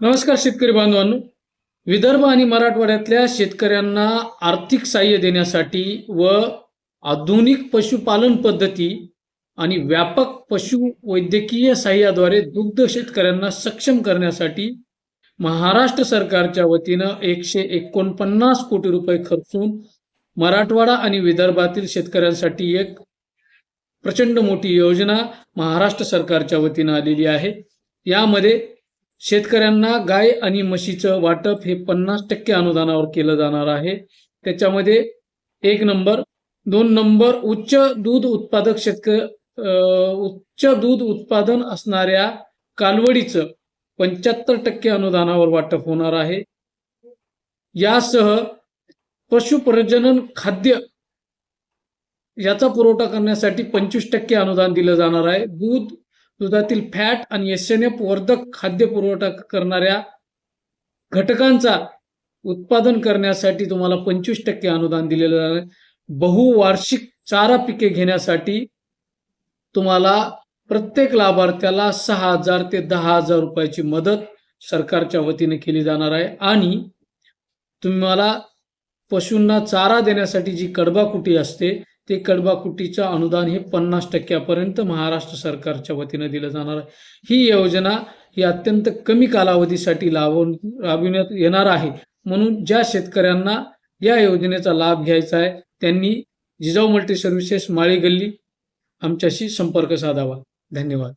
नमस्कार शेतकरी बांधवांनो. विदर्भ आणि मराठवाड्यातल्या शेतकऱ्यांना आर्थिक सहाय्य देण्यासाठी व आधुनिक पशुपालन पद्धती आणि व्यापक पशु वैद्यकीय सहाय्याद्वारे दुग्ध शेतकऱ्यांना सक्षम करण्यासाठी महाराष्ट्र सरकारच्या वतीनं एकशे एकोणपन्नास कोटी रुपये खर्चून मराठवाडा आणि विदर्भातील शेतकऱ्यांसाठी एक प्रचंड मोठी योजना महाराष्ट्र सरकारच्या वतीनं आलेली आहे. यामध्ये शेतकऱ्यांना गाय आणि म्हशीचं वाटप हे पन्नास टक्के अनुदानावर केलं जाणार आहे. त्याच्यामध्ये एक नंबर दोन नंबर उच्च दूध उत्पादक शेतक उच्च दूध उत्पादन असणाऱ्या कालवडीचं पंच्याहत्तर टक्के अनुदानावर वाटप होणार आहे. यासह पशुप्रजनन खाद्य याचा पुरवठा करण्यासाठी पंचवीस टक्के अनुदान दिलं जाणार आहे. दूध दुधातील फॅट आणि एस एन एफ वर्धक खाद्य पुरवठा करणाऱ्या घटकांचा उत्पादन करण्यासाठी तुम्हाला पंचवीस टक्के अनुदान दिलेलं जाणार आहे. बहुवार्षिक चारा पिके घेण्यासाठी तुम्हाला प्रत्येक लाभार्थ्याला सहा हजार ते दहा हजार रुपयाची मदत सरकारच्या वतीने केली जाणार आहे. आणि तुम्हाला पशूंना चारा देण्यासाठी जी कडबाकुटी असते ते कडबाकुटीचं अनुदान हे पन्नास टक्क्यापर्यंत महाराष्ट्र सरकारच्या वतीनं दिलं जाणार आहे. ही योजना ही अत्यंत कमी कालावधीसाठी लावून राबविण्यात येणार आहे. म्हणून ज्या शेतकऱ्यांना या योजनेचा लाभ घ्यायचा आहे त्यांनी जिजाऊ मल्टी सर्व्हिसेस माळी गल्ली आमच्याशी संपर्क साधावा. धन्यवाद.